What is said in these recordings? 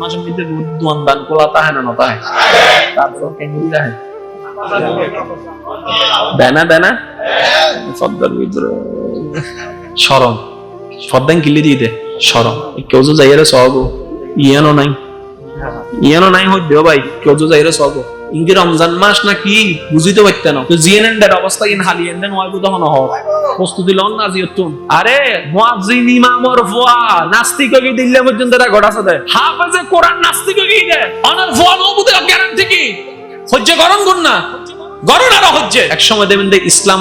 মাসের মধ্যে দোয়ান দান কোলা তাহে না তাহে। তারপর কেঙ্গুরি রাহে দেনা দেনা ফদ্দার ভিতরে। সরম ফদ্দান কিলি দিয়ে দে কেউ তো যাইয়ারে সহব ইয়ানো নাই। ইয়ানো নাই হই দেও ভাই, কেউ তো যাইয়ারে সহব ইনকে রমজান মাস না কি বুঝিতে পারতেন তো অবস্থা ইন হালিয়েন দেন ওয়াই বুঝা হন প্রস্তুতি লন না আরে, মুয়াজ্জিন ইমামর নাস্তিক কি পর্যন্ত এটা ঘটাছে দে? হাফেজে কোরআন নাস্তিক কি দে? অনার ফুয়া নবুদে গ্যারান্টি কি? হজ্জে গরম না? গরম আর হজ্জে। এক সময় দেবেন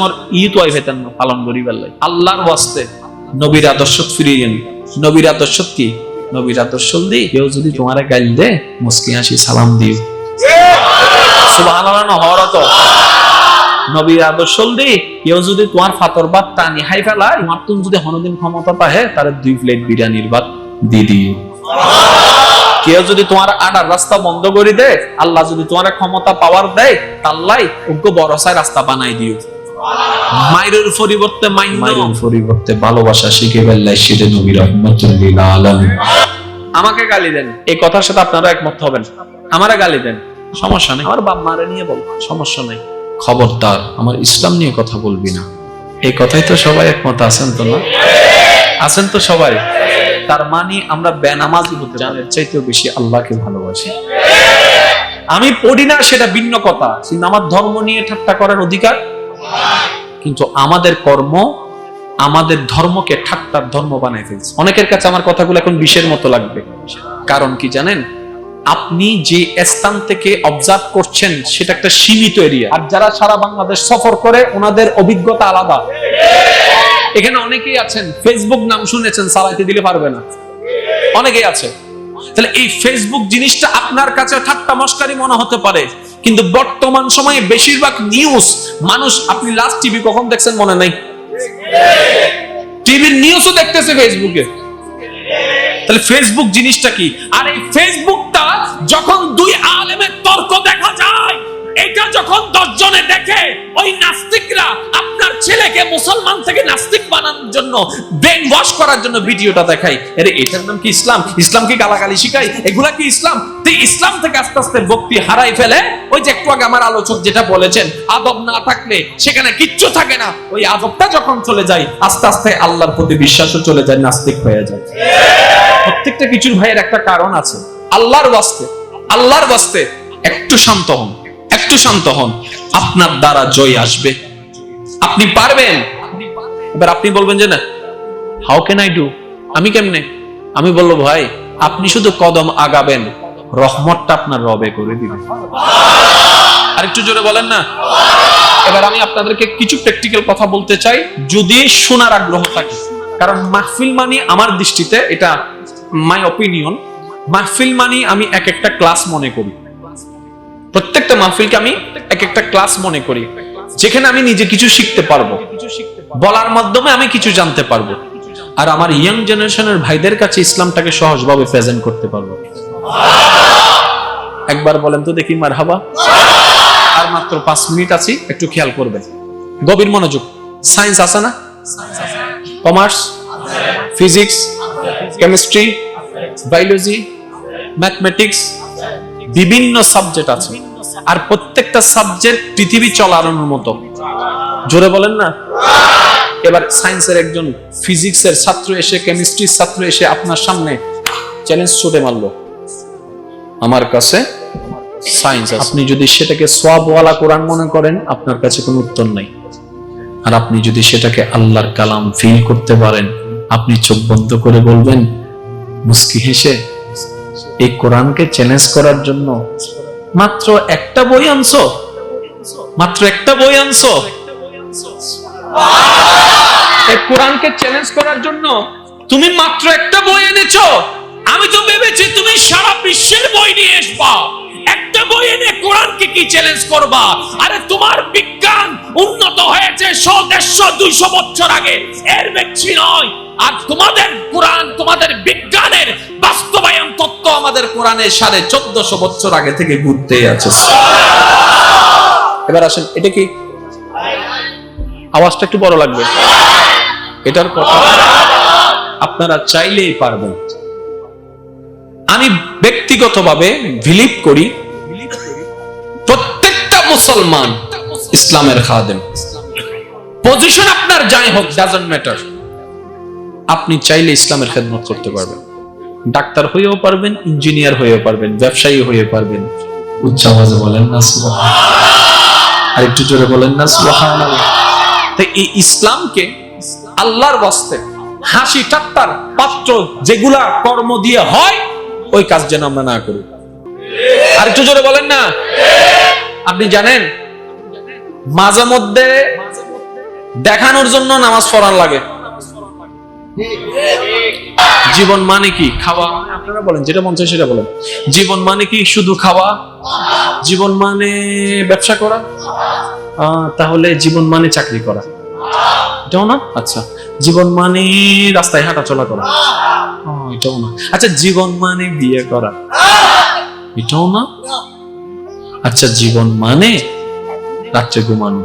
আর ঈদ ওয়াই ফেতেন না, পালন করি বেলাই আল্লাহর ওয়াস্তে নবীর আদর্শ ফিরিয়ে নবীর আদর্শ কি? নবীর আদর্শ দি কেউ যদি তোমারে গাইল দে মুসকি হাসি সালাম দিও। সুবহানাল্লাহ না হওয়ার তো নবীর আদর্শ দি কেউ যদি তোমার ফাতর ভাত টানি হাই ফেলায় তোমার তুমি যদি হনদিন ক্ষমতা পাহে তার দুই প্লেট বিরিয়ানির ভাত দিয়ে দিও। কেউ যদি তোমার আডার রাস্তা বন্ধ করে দেয় আল্লাহ যদি তোমার ক্ষমতা পাওয়ার দেয় তাল্লাই ওকে বড়সায় রাস্তা বানাই দিও। মায়ের পরিবর্তে মায়ের পরিবর্তে ভালোবাসা শিখে ফেললাই সেটা নবী রহমতুল্লিল আলমী আমাকে গালি দেন। এই কথার সাথে আপনারা একমত হবেন। আমারা গালি দেন। সমস্যা নেই। আমার বাপ মারে নিয়ে বল। সমস্যা নেই। খবরদার আমার ইসলাম নিয়ে কথা বলবি না। এই কথাই তো সবাই একমত আছেন তো না? আছেন তো সবাই? তার মানে আমরা বেনামাজি হতে জানের চাইতেও বেশি আল্লাহকে ভালোবাসি। আমি পড়ি না সেটা ভিন্ন কথা। কিন্তু আমার ধর্ম নিয়ে ঠাট্টা করার অধিকার? কিন্তু আমাদের কর্ম আমাদের ধর্মকে ঠাট্টার ধর্ম বানাই ফেলছে। অনেকের কাছে আমার কথাগুলো এখন বিষের মতো লাগবে। কারণ কি জানেন? আপনি যে স্থান থেকে অবজার্ভ করছেন সেটা একটা সীমিত এরিয়া আর যারা সারা বাংলাদেশ সফর করে ওনাদের অভিজ্ঞতা আলাদা। এখানে অনেকেই আছেন ফেসবুক নাম শুনেছেন চালাইতে দিলে পারবে না। অনেকেই আছে। তাহলে এই ফেসবুক জিনিসটা আপনার কাছে ঠাট্টা মস্কারি মনে হতে পারে কিন্তু বর্তমান সময়ে বেশিরভাগ নিউজ মানুষ আপনি লাস্ট টিভি কখন দেখছেন মনে নাই? টিভির নিউজও দেখতেছে ফেসবুকে তাহলে ফেসবুক জিনিসটা কি? আর এই ফেসবুকটা যখন দুই আলেমের তর্ক দেখা যখন দশজনে দেখে ওই নাস্তিকরা আপনার ছেলেকে মুসলমান থেকে নাস্তিক বানানোর জন্য ব্রেন ওয়াশ করার জন্য ভিডিওটা দেখায় আরে, এটার নাম কি ইসলাম? ইসলাম কি গালাগালি শিখায়? এগুলা কি ইসলাম? ইসলাম থেকে আস্তে আস্তে ভক্তি হারাই ফেলে। ওই যে একটু আগে আমার আলোচক যেটা বলেছেন, আদব না থাকলে সেখানে কিচ্ছু থাকে না। ওই আদবটা যখন চলে যায়, আস্তে আস্তে আল্লাহর প্রতি বিশ্বাসও চলে যায়, নাস্তিক হয়ে যায়। প্রত্যেকটা কিছুর ভাইয়ের একটা কারণ আছে। আল্লাহর বাস্তে আল্লাহর বাস্তে একটু শান্ত হন। একটু শান্ত হন। আপনার দ্বারা জয় আসবে। আপনি পারবেন? এবার আপনি বলবেন যে না হাউ ক্যান আই ডু আমি কেমনে? আমি বলব, ভাই, আপনি শুধু কদম আগাবেন। রহমতটা আপনার রবে করে দিবেন আর একটু জোরে বলেন না। এবার আমি আপনাদেরকে কিছু প্র্যাকটিক্যাল কথা বলতে চাই, যদি শোনার আগ্রহ থাকে। কারণ মাহফিল মানে আমার দৃষ্টিতে এটা মাই অপিনিয়ন মাহফিল মানে আমি এক একটা ক্লাস মনে করি। প্রত্যেকটা মাহফিলকে আমি এক একটা ক্লাস মনে করি। যেখানে আমি নিজে কিছু শিখতে পারব। বলার মাধ্যমে আমি কিছু জানতে পারব। আর আমার ইয়াং জেনারেশনের ভাইদের কাছে ইসলামটাকে সহজভাবে প্রেজেন্ট করতে পারব। একবার বলেন তো দেখি মার হাবা আর মাত্র পাঁচ মিনিট আছি একটু খেয়াল করবেন। গভীর মনোযোগ। সায়েন্স আছে না? Commerce physics chemistry biology mathematics বিভিন্ন সাবজেক্ট আছে। আর প্রত্যেকটা সাবজেক্ট পৃথিবী চলানোর মতো। জোরে বলেন না? এবার সায়েন্সের একজন ফিজিক্সের ছাত্র এসে কেমিস্ট্রির ছাত্র এসে আপনার সামনে চ্যালেঞ্জ ছুটে মারলো। আমার কাছে সায়েন্স আপনি যদি সেটাকে সবওয়ালা কোরআন মনে করেন, আপনার কাছে কোনো উত্তর নাই। আর আপনি যদি সেটাকে আল্লাহর কালাম ফিল করতে পারেন, আপনি চোখ বন্ধ করে বলবেন, মুস্কি হেসে এই কোরআনকে চ্যালেঞ্জ করার জন্য মাত্র একটা বই আনছো? মাত্র একটা বই আনছো? এই কোরআনকে চ্যালেঞ্জ করার জন্য তুমি মাত্র একটা বই এনেছো। আমি তো ভেবেছি তুমি সারা বিশ্বের বই নিয়ে আসবা। একটা বই এনে কোরআনকে কি চ্যালেঞ্জ করবা? আরে তোমার বিজ্ঞান উন্নত হয়েছে শো দেড়শো দুইশো বছর আগে। এর বেশি নয়। আর তোমাদের কোরআন, তোমাদের বিজ্ঞানের বাস্তবায়ন তত্ত্ব আমাদের কোরআনের সাড়ে চোদ্দশো বছর আগে থেকে ঘুরতেই আছে। এবার আসেন, এটা কি? আওয়াজটা একটু বড় লাগবে। এটার কথা আপনারা চাইলেই পারবেন। আমি ব্যক্তিগতভাবে বিলিভ করি, প্রত্যেকটা মুসলমান ইসলামের খাদেম। পজিশন আপনার যাই হোক ডাজন্ট ম্যাটার আপনি চাইলে ইসলামের খেদমত করতে পারবেন। ডাক্তার হয়েও পারবেন, ইঞ্জিনিয়ার হয়েও পারবেন, ব্যবসায়ী হয়ে পারবেন। উচ্চ আওয়াজে বলেন না আর একটু জোরে বলেন না এই ইসলামকে আল্লাহর বাস্তে হাসি ঠাট্টার পাত্র যেগুলা কর্ম দিয়ে হয়, ওই কাজ যেন আমরা না করি। আর একটু জোরে বলেন না। আপনি জানেন মাঝে মধ্যে দেখানোর জন্য নামাজ পড়ার লাগে। জীবন মানে কি? খাওয়া। আপনারা বলেন, যেটা মন চায় সেটা বলেন। জীবন মানে কি? শুধু খাওয়া? জীবন মানে ব্যবসা করা? তাহলে জীবন মানে চাকরি করা। এটাও না? আচ্ছা। জীবন মানে রাস্তায় হাঁটা চলা করা এটাও না। আচ্ছা জীবন মানে বিয়ে করা। এটাও না? আচ্ছা জীবন মানে রাত্রে ঘুমানো।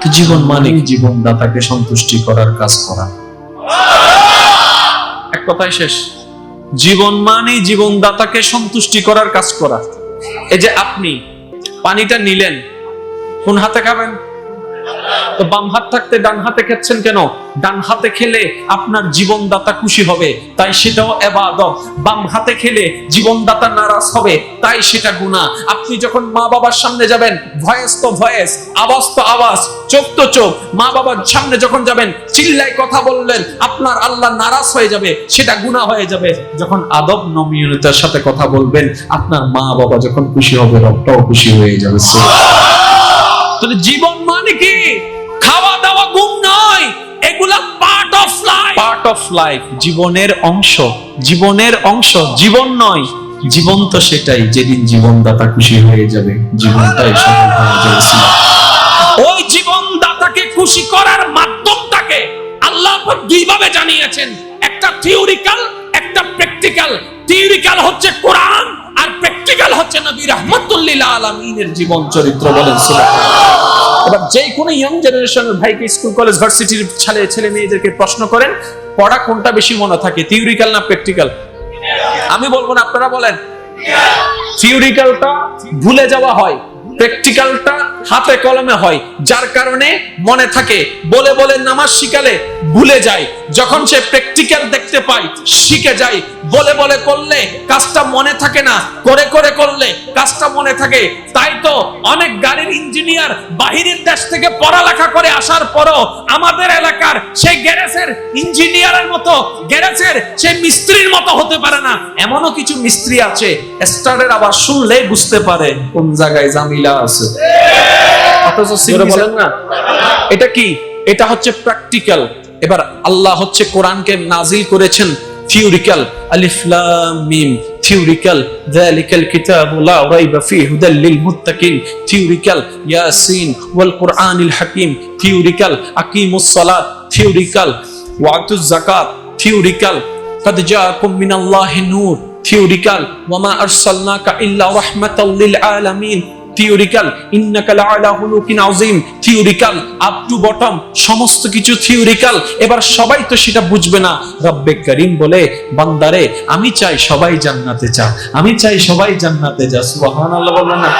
তো জীবন মানে? জীবনদাতাকে সন্তুষ্টি করার কাজ করা। এক কথাই শেষ। জীবন মানে জীবনদাতাকে সন্তুষ্টি করার কাজ করা। এই যে আপনি পানিটা নিলেন, কোন হাতে খাবেন? তো বাম হাত থাকতে ডান হাতে খাচ্ছেন কেন? ডান হাতে খেলে আপনার জীবনদাতা খুশি হবে, তাই সেটাও এবাদত। বাম হাতে খেলে জীবনদাতা নারাজ হবে, তাই সেটা গুনাহ। আপনি যখন মা বাবার সামনে যাবেন, ভয়েস তো ভয়েস, আওয়াজ তো আওয়াজ, চোখ তো চোখ, মা বাবার সামনে যখন যাবেন, চিল্লায় কথা বললেন, আপনার আল্লাহ নারাজ হয়ে যাবে, সেটা গুনাহ হয়ে যাবে। যখন আদব নমনীয়তার সাথে কথা বলবেন, আপনার মা বাবা যখন খুশি হবে, রবটাও খুশি হয়ে যাবে। তাহলে জীবন মানে কি? খাওয়া দাওয়া ঘুম নয় এগুলা part of life part of life জীবনের অংশ। জীবনের অংশ জীবন নয়। জীবন তো সেটাই যেদিন জীবনদাতা খুশি হয়ে যাবে জীবনটাই সফল হয়ে যাবে। ওই জীবনদাতাকে খুশি করার মাধ্যমটাকে আল্লাহ দুইভাবে জানিয়েছেন। একটা থিওরিক্যাল একটা প্র্যাকটিক্যাল থিওরিক্যাল হচ্ছে কোরআন আর প্র্যাকটিক্যাল হচ্ছে নবী রাহমাতুল্লিল আলমিনের জীবন চরিত্র বলেন সুবহানাল্লাহ। এবার যে কোনো ইয়ং জেনারেশনের ভাইকে স্কুল কলেজ ভার্সিটির ছেলে ছেলে মেয়েদেরকে প্রশ্ন করেন পড়া কোনটা বেশি মনে থাকে থিওরিক্যাল না প্র্যাকটিক্যাল আমি বলব না আপনারা বলেন। থিওরিক্যালটা ভুলে যাওয়া হয়। প্র্যাকটিক্যালটা হাতে কলমে হয়, যার কারণে মনে থাকে, বলে বলে নামাজ শিখালে ভুলে যায়। যখন সে প্র্যাকটিক্যাল দেখতে পায়, শিখে যায়, বলে বলে করলে কাজটা মনে থাকে না, করে করে করলে কাজটা মনে থাকে। তাই তো অনেক গাড়ির ইঞ্জিনিয়ার বাহিরের দেশ থেকে পড়ালেখা করে আসার পরও আমাদের এলাকার সেই গ্যারেজের ইঞ্জিনিয়ারের মতো, গ্যারেজের সেই মিস্ত্রির মতো হতে পারে না। এমনও কিছু মিস্ত্রি আছে, স্টারের আবার শুনলে বুঝতে পারে কোন জায়গায় জামিলা আছে অথচ সিংহে বলেন না এটা কি এটা হচ্ছে প্র্যাকটিক্যাল এবার আল্লাহ হচ্ছে কোরআনকে নাজিল করেছেন থিওরিক্যাল আলিফ লাম মিম থিওরিক্যাল যালিকাল কিতাবু লা রাইবা ফিহি হুদাল লিল মুত্তাকিন থিওরিক্যাল ইয়াসিন ওয়াল কুরআনিল হাকিম থিওরিক্যাল আকিমুস সালাত থিওরিক্যাল ওয়াতুজ যাকাত থিওরিক্যাল قد جاءكم من الله نور থিওরিক্যাল ওয়ামা আরসালনাকা ইল্লা রাহমাতাল লিল আলামিন থিওরিক্যাল ইন্নাকা লাআলা হুলুকিন আযীম থিওরিক্যাল আপ টু বটম সমস্ত কিছু থিওরিক্যাল এবার সবাই তো সেটা বুঝবে না। রব্বে করিম বলে বান্দারে আমি চাই সবাই জান্নাতে যা আমি চাই সবাই জান্নাতে যা সুবহানাল্লাহ বলবেন না।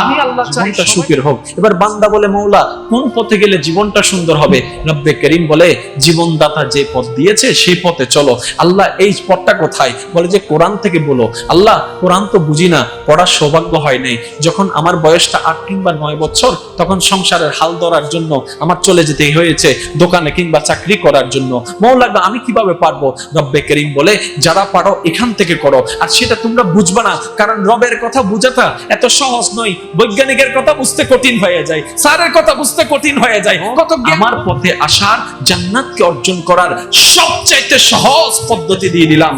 আমি আল্লাহ চাই তা সুখের হোক। এবার বান্দা বলে মৌলা কোন পথে গেলে জীবনটা সুন্দর হবে? রব্বে করিম বলে জীবনদাতা যে পথ দিয়েছে সেই পথে চলো। আল্লাহ এই পথটা কোথায়? বলে যে কোরআন থেকে বলো। আল্লাহ কোরআন তো বুঝি না পড়ার সৌভাগ্য হয় নাই। যখন আমার বয়সটা আট কিংবা নয় বছর তখন সংসারের হাল ধরার জন্য আমার চলে যেতে হয়েছে দোকানে কিংবা চাকরি করার জন্য। মৌলা গো, আমি কীভাবে পারব? রব্বে করিম বলে যারা পারো এখান থেকে করো। আর সেটা তোমরা বুঝবে না কারণ রবের কথা বুঝাটা এত সহজ নয়। বৈজ্ঞানিকের কথা বুঝতে কঠিন হয়ে যায় স্যারের কথা বুঝতে কঠিন হয়ে যায়। কত আমার পথে আসার জান্নাতকে অর্জন করার সবচাইতে সহজ পদ্ধতি দিয়ে দিলাম।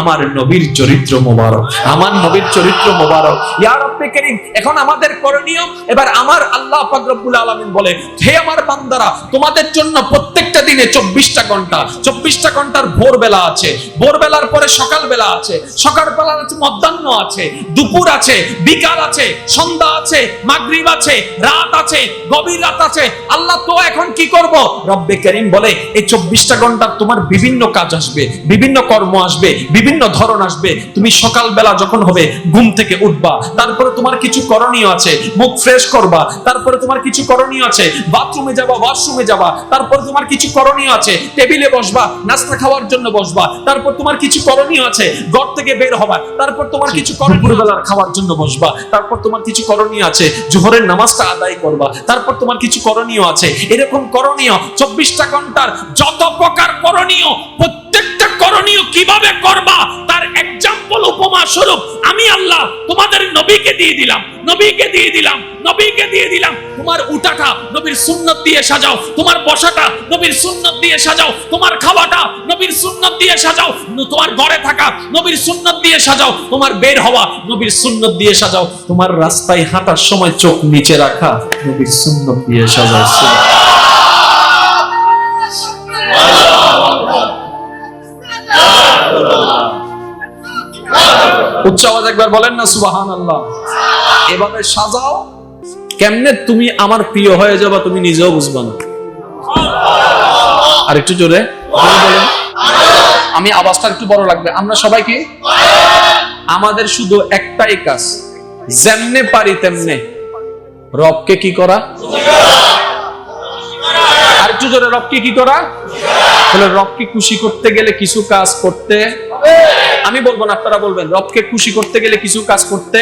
আমার নবীর চরিত্র মোবারক, আমার নবীর চরিত্র মোবারক। ইয়া রব্বে করিম, এখন আমাদের করণীয়, এবার আমার আল্লাহ পাক রব্বুল আলামিন বলে, হে আমার বান্দারা, তোমাদের জন্য প্রত্যেকটা দিনে চব্বিশটা ঘণ্টা, চব্বিশটা ঘণ্টার ভোরবেলা আছে। ভোরবেলার পরে সকালবেলা আছে সকালবেলা আছে মধ্যাহ্ন আছে, দুপুর আছে, বিকাল আছে, সন্ধ্যা আছে, মাগরিব আছে, রাত আছে, গভীর রাত আছে। আল্লাহ, তো এখন কি করব? রব্বে করিম বলে, এই চব্বিশটা ঘণ্টা তোমার বিভিন্ন কাজ আসবে, বিভিন্ন কর্ম আসবে বিভিন্ন ধরন আসবে। তুমি সকালবেলা যখন হবে ঘুম থেকে উঠবা। তারপরে তোমার কিছু করণীয় আছে মুখ ফ্রেশ করবা। তারপরে তোমার কিছু করণীয় আছে বাথরুমে যাবা ওয়াশরুমে যাবা। তারপরে তোমার কিছু করণীয় আছে টেবিলে বসবা নাস্তা খাওয়ার জন্য বসবা। তারপর তোমার কিছু করণীয় আছে ঘর থেকে বের হবা। তারপর তোমার কিছু করণীয় বেলার খাওয়ার জন্য বসবা। তারপর তোমার কিছু করণীয় আছে জোহরের নামাজটা আদায় করবা। তারপর তোমার কিছু করণীয় আছে এরকম করণীয় চব্বিশটা ঘণ্টার যত প্রকার করণীয় করণীয় কীভাবে করবা? তার এক্সাম্পল উপমা স্বরূপ আমি আল্লাহ তোমাদের নবীকে দিয়ে দিলাম, নবীকে দিয়ে দিলাম, নবীকে দিয়ে দিলাম। তোমার উঠাটা নবীর সুন্নত দিয়ে সাজাও, তোমার বসাটা নবীর সুন্নত দিয়ে সাজাও, তোমার খাওয়াটা নবীর সুন্নত দিয়ে সাজাও, তোমার ঘরে থাকা নবীর সুন্নত দিয়ে সাজাও, তোমার বের হওয়া নবীর সুন্নত দিয়ে সাজাও, তোমার রাস্তায় হাঁটার সময় চোখ নিচে রাখা নবীর সুন্নত দিয়ে সাজাও উচ্চ আওয়াজ একবার বলেন না সুবাহান আল্লাহ এভাবে সাজাও। কেমনে তুমি আমার প্রিয় হয়ে যাবা তুমি নিজেও বুঝবা না। আর একটু জোরে আমি আওয়াজটা একটু বড় লাগবে। আমরা সবাই কি? আমাদের শুধু একটাই কাজ। যেমনে পারি তেমনে। রবকে কি করা? আর একটু জোরে, রবকে কি করা? তাহলে রবকে খুশি করতে গেলে কিছু কাজ করতে আমি বলব না, আপনারা বলবেন, রবকে খুশি করতে গেলে কিছু কাজ করতে,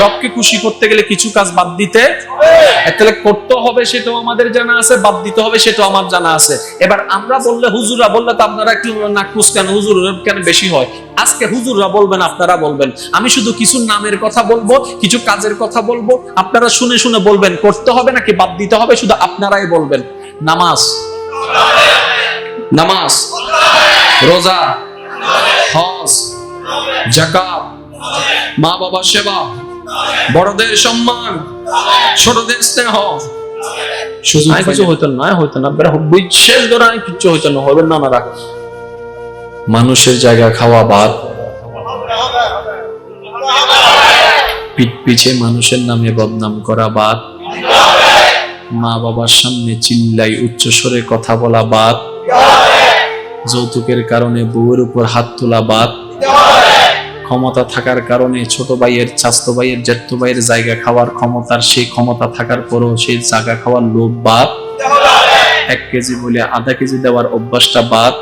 রবকে খুশি করতে গেলে কিছু কাজ বাদ দিতে। তাহলে করতে হবে সেটাও আমাদের জানা আছে, বাদ দিতে হবে সেটাও আমার জানা আছে। এবার আমরা বললে হুজুরা বললে তো আপনারা একটু নাকুস কেন? হুজুর কেন বেশি হয়? আজকে হুজুররা বলবেন, আপনারা বলবেন। আমি শুধু কিছু নামের কথা বলব, কিছু কাজের কথা বলব, আপনারা শুনে শুনে বলবেন, করতে হবে নাকি বাদ দিতে হবে? শুধু আপনারাই বলবেন। নামাজ। নামাজ। রোজা। হজ জাকাত মা বাবার সেবা, বড়দের সম্মান, ছোটদের স্নেহ। কিছু হইতো না হইতো না হইতো না হবে না না মানুষের জায়গা খাওয়া বাদ। পিঠ পিছে মানুষের নামে বদনাম করা বাদ। মা বাবার সামনে চিল্লাই, উচ্চস্বরে কথা বলা বাদ। যৌতুকের কারণে বউয়ের উপর হাত তোলা বাদ। ক্ষমতা থাকার কারণে ছোট ভাইয়ের চাস্তো ভাইয়ের, জ্যেষ্ঠ ভাইয়ের জায়গা খাওয়ার ক্ষমতার, সেই ক্ষমতা থাকার পরও সেই জায়গা খাওয়ার লোভ বাদ। এক কেজি বলে আধা কেজি দেওয়ার অভ্যাসটা বাদ।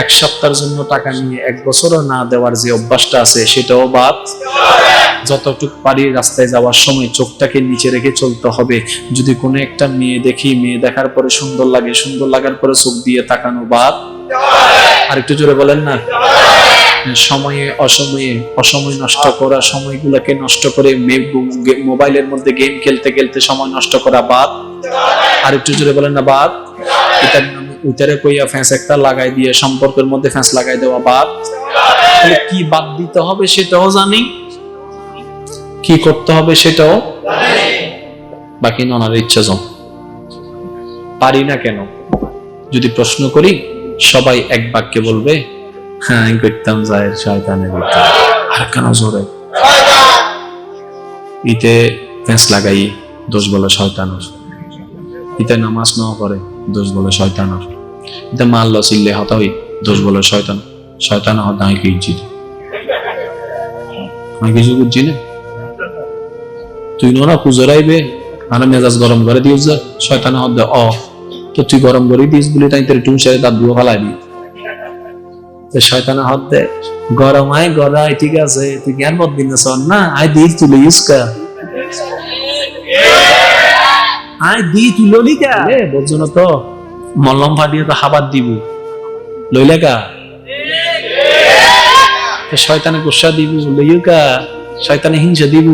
এক সপ্তাহের জন্য টাকা নিয়ে এক বছরও না দেওয়ার যে অভ্যাসটা আছে, সেটাও বাদ। যতটুক পারি রাস্তায় যাওয়ার সময় চোখটাকে নিচে রেখে চলতে হবে। যদি কোনো একটা মেয়ে দেখি, মেয়ে দেখার পরে সুন্দর লাগে, সুন্দর লাগার পরে চোখ দিয়ে তাকানো বাদ। আর একটু জোরে বলেন না? সময়ে অসময়ে, অসময় নষ্ট করা, সময়গুলোকে নষ্ট করে মোবাইলের মধ্যে গেম খেলতে খেলতে সময় নষ্ট করা বাদ। আর একটু জোরে বলেন না বাদ? এটার নামে উতারে কইয়া ফ্যাঁস একটা লাগাই দিয়ে সম্পর্কের মধ্যে ফ্যাঁস লাগাই দেওয়া বাদ। কি বাদ দিতে হবে সেটাও জানি। কি করতে হবে সেটাও বাকি ননার ইচ্ছা জন পারি না কেন? যদি প্রশ্ন করি, সবাই এক বাক্যে বলবে হ্যাঁ করতাম জায়ের শয়তানে আর কেন জোরে? ইতে ফেন্স লাগাই, দোষ বলে শয়তানোর ইতে নামাজ না করে দোষ বলে শয়তানোর ইতে মাল্ল চিল্লে হতা হই, দোষ বলে শয়তান। শয়তান হতা আমি কি ইচ্ছি আমি কিছু বুঝছি না? তুই নোনা পুজোর আইবে মানে মেজাজ গরম করে দিস যে, শয়তান হদ অ। তো তুই গরম করে দিস বলে তাই তোর টুম সেরে দাঁত দুটো ফালাই দি তো শয়তানে হাত দে, গরম আয় গড়াই ঠিক আছে, তুই জ্ঞান দিন না? আয় দিল তুলে ইউজ কা আয় দি তুললি কা এ বুঝছ না তো? মলম ফাটিয়ে তো হাবাত দিব। লইলে কা? তো শয়তানে গুসা দিব শয়তানে হিংসা দিব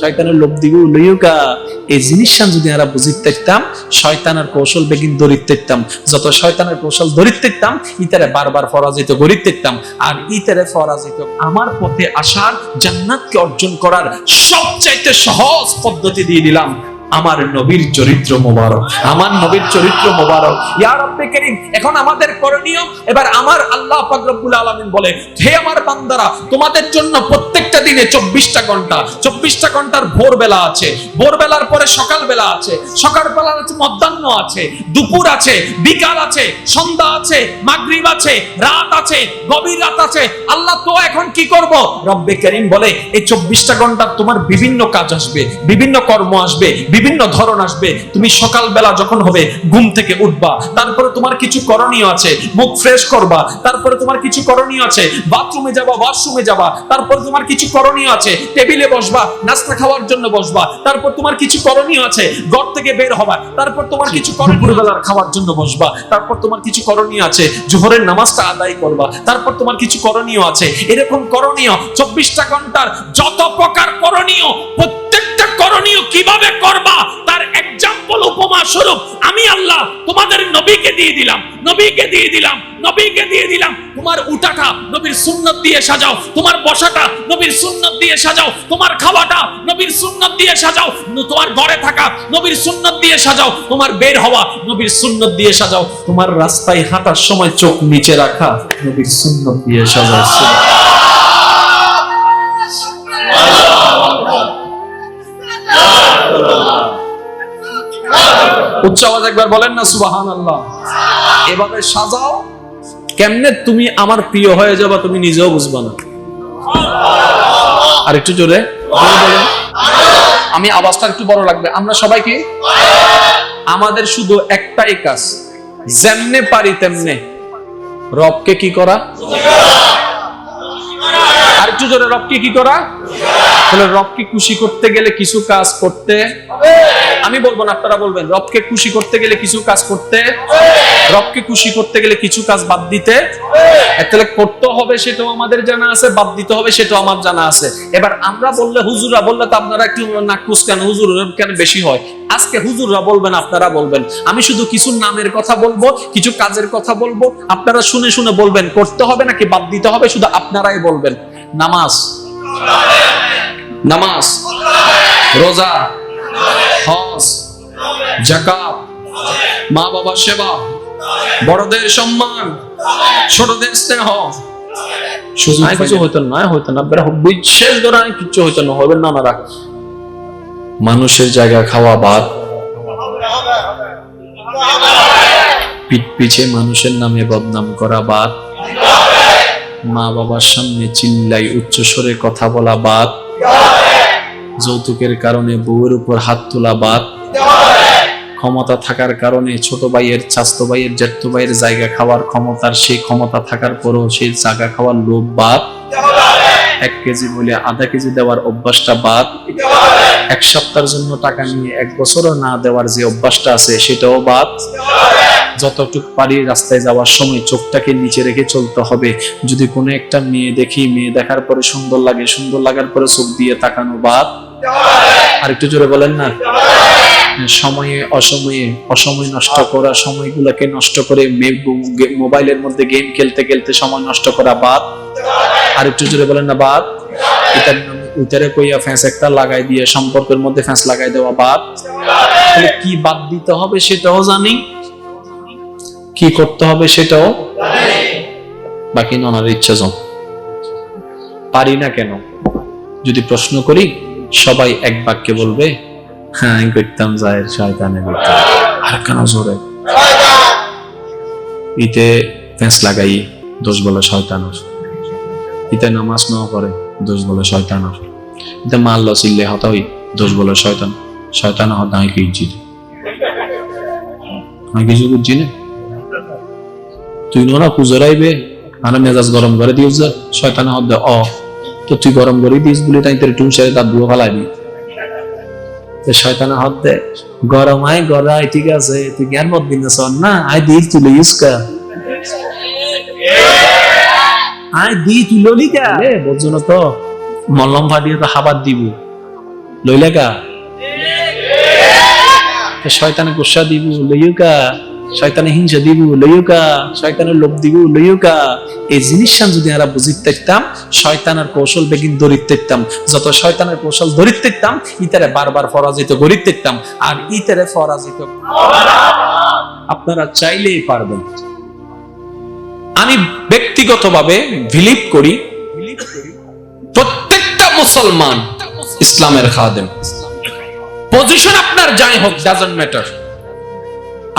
শয়তানের লোভ দিব এই জিনিসটা যদি আমরা বুঝিতে শয়তানের কৌশল বেগিন দরিতে পারতাম যত শয়তানের কৌশল দরিতে পারতাম ইতারে বারবার পরাজিত করিতে পারতাম আর ইতারে পরাজিত আমার পথে আসার জান্নাতকে অর্জন করার সবচাইতে সহজ পদ্ধতি দিয়ে দিলাম। আমার নবীর চরিত্র মোবারক, আমার নবীর চরিত্র মোবারক। ইয়া রব্বে করিম, এখন আমাদের করণীয়, এবার আমার আল্লাহ পাক আলামিন বলে হে আমার বান্দারা, তোমাদের জন্য প্রত্যেকটা দিনে চব্বিশটা ঘণ্টা, চব্বিশটা ঘণ্টার ভোরবেলা আছে। ভোরবেলার পরে সকালবেলা আছে সকালবেলা আছে মধ্যাহ্ন আছে, দুপুর আছে, বিকাল আছে, সন্ধ্যা আছে, মাগরিব আছে, রাত আছে, গভীর রাত আছে। আল্লাহ তো এখন কি করব? রব্বে করিম বলে, এই চব্বিশটা ঘণ্টা তোমার বিভিন্ন কাজ আসবে, বিভিন্ন কর্ম আসবে বিভিন্ন ধরন আসবে। তুমি সকালবেলা যখন হবে ঘুম থেকে উঠবা। তারপরে তোমার কিছু করণীয় আছে মুখ ফ্রেশ করবা। তারপরে তোমার কিছু করণীয় আছে বাথরুমে যাবা ওয়াশরুমে যাবা। তারপরে তোমার কিছু করণীয় আছে টেবিলে বসবা নাস্তা খাওয়ার জন্য বসবা। তারপর তোমার কিছু করণীয় আছে ঘর থেকে বের হবা। তারপর তোমার কিছু করণীয় বেলার খাওয়ার জন্য বসবা। তারপর তোমার কিছু করণীয় আছে জোহরের নামাজটা আদায় করবা। তারপর তোমার কিছু করণীয় আছে এরকম করণীয় চব্বিশটা ঘণ্টার যত প্রকার করণীয় করণীয় কীভাবে করবা? তার এক্সাম্পল উপমা স্বরূপ আমি আল্লাহ তোমাদের নবীকে দিয়ে দিলাম, নবীকে দিয়ে দিলাম, নবীকে দিয়ে দিলাম। তোমার উঠাটা নবীর সুন্নত দিয়ে সাজাও, তোমার বসাটা নবীর সুন্নত দিয়ে সাজাও, তোমার খাওয়াটা নবীর সুন্নত দিয়ে সাজাও তোমার ঘরে থাকা নবীর সুন্নত দিয়ে সাজাও, তোমার বের হওয়া নবীর সুন্নত দিয়ে সাজাও, তোমার রাস্তায় হাঁটার সময় চোখ নিচে রাখা নবীর সুন্নত দিয়ে সাজাও। উচ্চ আওয়াজ একবার বলেন না সুবাহান আল্লাহ এভাবে সাজাও। কেমনে তুমি আমার প্রিয় হয়ে যাবা তুমি নিজেও বুঝবা না। আর একটু জোরে। আমি আওয়াজটা একটু বড় লাগবে। আমরা সবাই কি? আমাদের শুধু একটাই কাজ। যেমনে পারি তেমনে। রবকে কি করা? আর একটু জোরে, রবকে কি করা? রবকে খুশি করতে গেলে কিছু কাজ করতে আমি বলব না, আপনারা বলবেন, রবকে খুশি করতে গেলে কিছু কাজ করতে, রবকে খুশি করতে গেলে কিছু কাজ বাদ দিতে। তাহলে করতে হবে সেটাও আমাদের জানা আছে, বাদ দিতে হবে সেটাও আমার জানা আছে। এবার আমরা বললে হুজুররা বললে তো আপনারা একটু নাকুস কেন? হুজুর কেন বেশি হয়? আজকে হুজুররা বলবেন, আপনারা বলবেন। আমি শুধু কিছু নামের কথা বলব, কিছু কাজের কথা বলব, আপনারা শুনে শুনে বলবেন, করতে হবে নাকি বাদ দিতে হবে? শুধু আপনারাই বলবেন। নামাজ। নামাজ। রোজা। হজ, জাকাত মা বাবার সেবা, বড়দের সম্মান, ছোটদের স্নেহ। কিছু না না না, হবে না মানুষের জায়গা খাওয়া বাদ। পিঠ পিছে মানুষের নামে বদনাম করা বাদ। মা বাবার সামনে চিল্লাই উচ্চস্বরে কথা বলা বাদ। যৌতুকের কারণে বউয়ের উপর হাত তোলা বাদ। ক্ষমতা থাকার কারণে ছোট ভাইয়ের, স্বাস্থ্য ভাইয়ের জ্যাঠতো ভাইয়ের জায়গা খাওয়ার ক্ষমতার, সেই ক্ষমতা থাকার পরও সেই জায়গা খাওয়ার লোভ বাদ। এক কেজি বলে আধা কেজি দেওয়ার অভ্যাসটা বাদ। এক সপ্তাহের জন্য টাকা নিয়ে এক বছরও না দেওয়ার যে অভ্যাসটা আছে, সেটাও বাদ। যতটুক পারি রাস্তায় যাওয়ার সময় চোখটাকে নিচে রেখে চলতে হবে। যদি কোনো একটা মেয়ে দেখি, মেয়ে দেখার পরে সুন্দর লাগে, সুন্দর লাগার পরে চোখ দিয়ে তাকানো বাদ। আর একটু জোরে বলেন না। সময়ে অসময়ে, অসময় নষ্ট করা সময়গুলোকে নষ্ট করে মোবাইলের মধ্যে গেম খেলতে খেলতে সময় নষ্ট করা বাদ। আর একটু জোরে বলেন না, বাদ। এটার নামে উইটারে কইয়া ফ্যাঁস একটা লাগাই দিয়ে, সম্পর্কের মধ্যে ফ্যাঁস লাগাই দেওয়া বাদ। তাহলে কি বাদ দিতে হবে সেটাও জানি। কি করতে হবে সেটাও বাকি ননার ইচ্ছা জন। পারি না কেন? যদি প্রশ্ন করি, সবাই এক বাক্যে বলবে হ্যাঁ করতাম জায়ের শয়তানে আর কেন জোরে? ইতে ফেঁস লাগাই, দোষ বলে শয়তানোর। ইতে নামাজ ন করে দোষ বলে শয়তানোর। ইতে মারল চিল্লে হতই দোষ বলে শয়তান। শয়তান হত আমি কি আমি কিছু বুঝছি না। তুই নোনা পুজোরাইবে আর মেজাজ গরম করে দিও যে, শয়তান হত অ। তো তুই গরম করে দিস বলে তাই তোর টুমসারে তার দুয়া ফালাই দি তো শয়তান হাত দে গরম আয় গরাই ঠিক আছে, তুই জ্ঞান মত দিন না আয় দিল তুলে ইউজ কর আয় দি তুই ললি কা রে বুঝছ না তো? মলম ফাটিয়ে তো হাবাত দিব। লইলে কা? শয়তানে গুসা দিব লইও কা? শয়তানে হিংসা দিব লইউকা শয়তানের লোভ দিব লইউকা এই জিনিসটা যদি আমরা বুঝিত পারতাম শয়তানের কৌশল বেগিন দরিত পারতাম যত শয়তানের কৌশল দরিত পারতাম ইতারে বারবার পরাজিত গরিত পারতাম আর ইতারে পরাজিত আপনারা চাইলেই পারবেন। আমি ব্যক্তিগতভাবে বিলিভ করি। প্রত্যেকটা মুসলমান, ইসলামের খাদেম। পজিশন আপনার যাই হোক ডাজন্ট ম্যাটার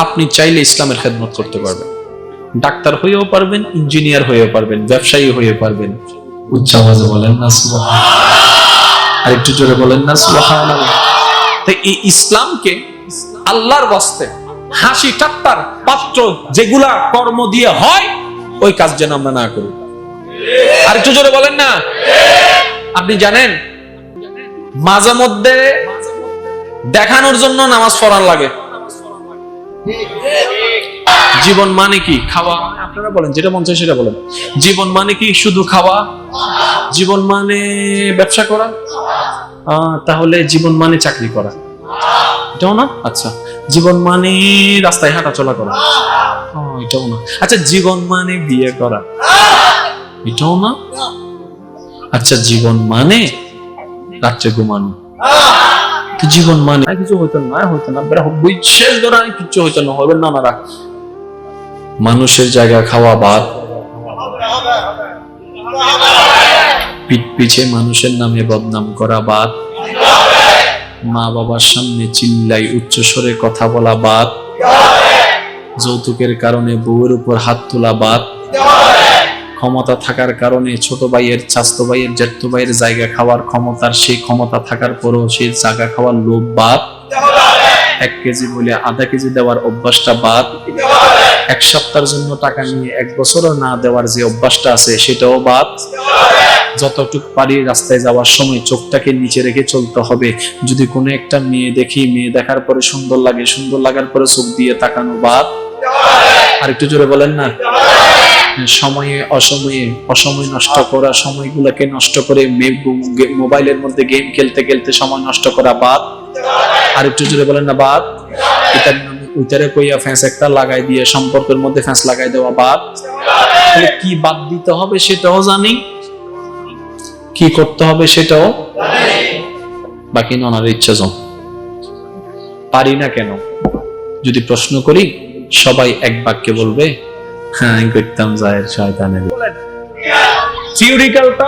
আপনি চাইলে ইসলামের খেদমত করতে পারবেন। ডাক্তার হয়েও পারবেন, ইঞ্জিনিয়ার হয়েও পারবেন, ব্যবসায়ী হয়ে পারবেন। উচ্চ আওয়াজে বলেন না। আর একটু জোরে বলেন না, সুবহানাল্লাহ। তো এই ইসলামকে আল্লাহর বাস্তে হাসি ঠাট্টার পাত্র যেগুলা কর্ম দিয়ে হয়, ওই কাজ যেন আমরা না করি। আর একটু জোরে বলেন না? আপনি জানেন? মাঝে মধ্যে দেখানোর জন্য নামাজ পড়ার লাগে। জীবন মানে কি? খাওয়া। আপনারা বলেন, যেটা মন চায় সেটা বলেন। জীবন মানে কি? শুধু খাওয়া? জীবন মানে ব্যবসা করা? তাহলে জীবন মানে চাকরি করা। এটাও না? আচ্ছা। জীবন মানে রাস্তায় হাঁটা চলা করা এটাও না। আচ্ছা জীবন মানে বিয়ে করা। এটাও না? আচ্ছা জীবন মানে রাত্রে ঘুমানো। জীবন মানে কিছু হইতো না হইতো না। বেড়া হব্বই ধরা কিছু হইতো না, হবে না নারা মানুষের জায়গা খাওয়া ভাত পিঠ পিছে মানুষের নামে বদনাম করা বাদ। মা বাবার সামনে চিল্লাই উচ্চ স্বরে কথা বলা বাদ। যৌতুকের কারণে বউয়ের উপর হাত তোলা বাদ। ক্ষমতা থাকার কারণে ছোট ভাইয়ের চাস্তো ভাইয়ের জ্যাঠতো ভাইয়ের জায়গা খাওয়ার ক্ষমতার, সেই ক্ষমতা থাকার পরও সেই জায়গা খাওয়ার লোভ বাদ। এক কেজি বলে আধা কেজি দেওয়ার অভ্যাসটা বাদ। এক সপ্তাহের জন্য টাকা নিয়ে এক বছরও না দেওয়ার যে অভ্যাসটা আছে, সেটাও বাদ। যতটুক পারি রাস্তায় যাওয়ার সময় চোখটাকে নিচে রেখে চলতে হবে। যদি কোনো একটা মেয়ে দেখি, মেয়ে দেখার পরে সুন্দর লাগে, সুন্দর লাগার পরে চোখ দিয়ে তাকানো বাদ। আর একটু জোরে বলেন না। সময়ে, অসময়ে, অসময় নষ্ট করা, সময়গুলোকে নষ্ট করে মোবাইলের মধ্যে গেম খেলতে খেলতে সময় নষ্ট করা বাদ। আর একটু জোরে বলেন না, বাদ। এটার নামে উইটারে কইয়া ফ্যাঁস একটা লাগাই দিয়ে, সম্পর্কের মধ্যে ফ্যাঁস লাগাই দেওয়া বাদ। কি বাদ দিতে হবে সেটাও জানি। কি করতে হবে সেটাও বাকি ননার ইচ্ছা জন। পারি না কেন? যদি প্রশ্ন করি, সবাই এক বাক্যে বলবে আমি করতাম জায়ের শয়তানের। থিওরিক্যালটা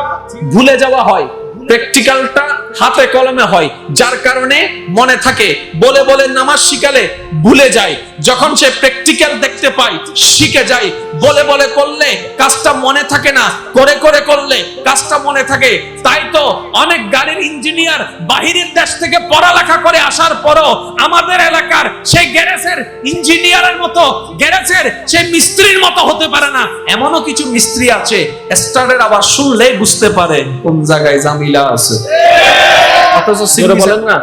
ভুলে যাওয়া হয় প্র্যাকটিক্যালটা হাতে কলমে হয়, যার কারণে মনে থাকে, বলে বলে নামাজ শিখালে ভুলে যায়। যখন সে প্র্যাকটিক্যাল দেখতে পায়, শিখে যায়, বলে বলে করলে কাজটা মনে থাকে না, করে করে করলে কাজটা মনে থাকে। তাই তো অনেক গাড়ির ইঞ্জিনিয়ার বাহিরের দেশ থেকে পড়ালেখা করে আসার পরও আমাদের এলাকার সেই গ্যারেজের ইঞ্জিনিয়ারের মতো, গ্যারেজের সেই মিস্ত্রির মতো হতে পারে না। এমনও কিছু মিস্ত্রি আছে, স্টারের আবার শুনলে বুঝতে পারে কোন জায়গায় জামিলা আছে। অথচ সিঙ্গি বলেন না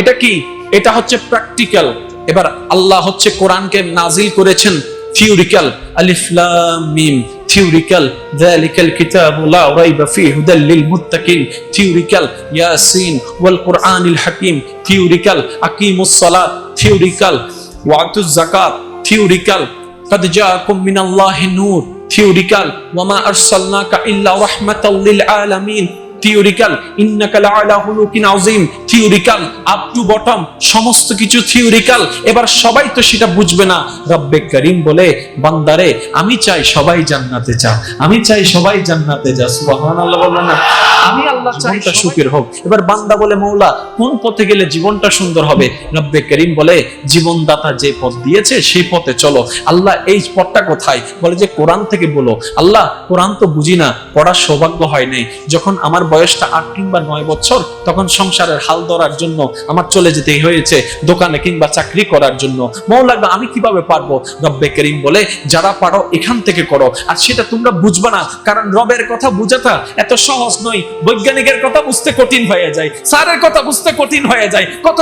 এটা কি এটা হচ্ছে প্র্যাকটিক্যাল এবার আল্লাহ হচ্ছে কোরআনকে নাজিল করেছেন থিওরিক্যাল আলিফ লাম মিম থিওরিক্যাল যালিকাল কিতাবু লা রাইবা ফীহি হুদাল লিল মুত্তাকিন থিওরিক্যাল ইয়াসিন ওয়াল কুরআনিল হাকিম থিওরিক্যাল আকিমুস সালাত থিওরিক্যাল ওয়াতুজ যাকাত থিওরিক্যাল قد جاءكم من الله نور থিওরিক্যাল ওয়ামা আরসালনাকা ইল্লা রাহমাতাল লিল আলামিন থিওরিক্যাল ইন্নাকা লাআলা হুলুকিন আযীম থিওরিক্যাল আপ টু বটম সমস্ত কিছু থিওরিক্যাল এবার সবাই তো সেটা বুঝবে না। রব্বে করিম বলে বান্দারে আমি চাই সবাই জান্নাতে যা আমি চাই সবাই জান্নাতে যা সুবহানাল্লাহ বলবেন না। আমি আল্লাহ সুখের হোক। এবার বান্দা বলে মৌলা কোন পথে গেলে জীবনটা সুন্দর হবে? রব্বে করিম বলে জীবনদাতা যে পথ দিয়েছে সেই পথে চলো। আল্লাহ এই পথটা কোথায়? বলে যে কোরআন থেকে বলো। আল্লাহ কোরআন তো বুঝি না পড়ার সৌভাগ্য হয় নাই। যখন আমার বয়সটা আট কিংবা নয় বছর, তখন সংসারের হাল ধরার জন্য আমার চলে যেতে হয়েছে, দোকানে কিংবা চাকরি করার জন্য। মৌলা লাগবে, আমি কীভাবে পারব? রব্বে করিম বলে, যারা পারো এখান থেকে করো। আর সেটা তোমরা বুঝবে না, কারণ রবের কথা বুঝাটা এত সহজ নয়। বৈজ্ঞানিকের কথা বুঝতে কঠিন হয়ে যায়, স্যারের কথা বুঝতে কঠিন হয়ে যায়। কত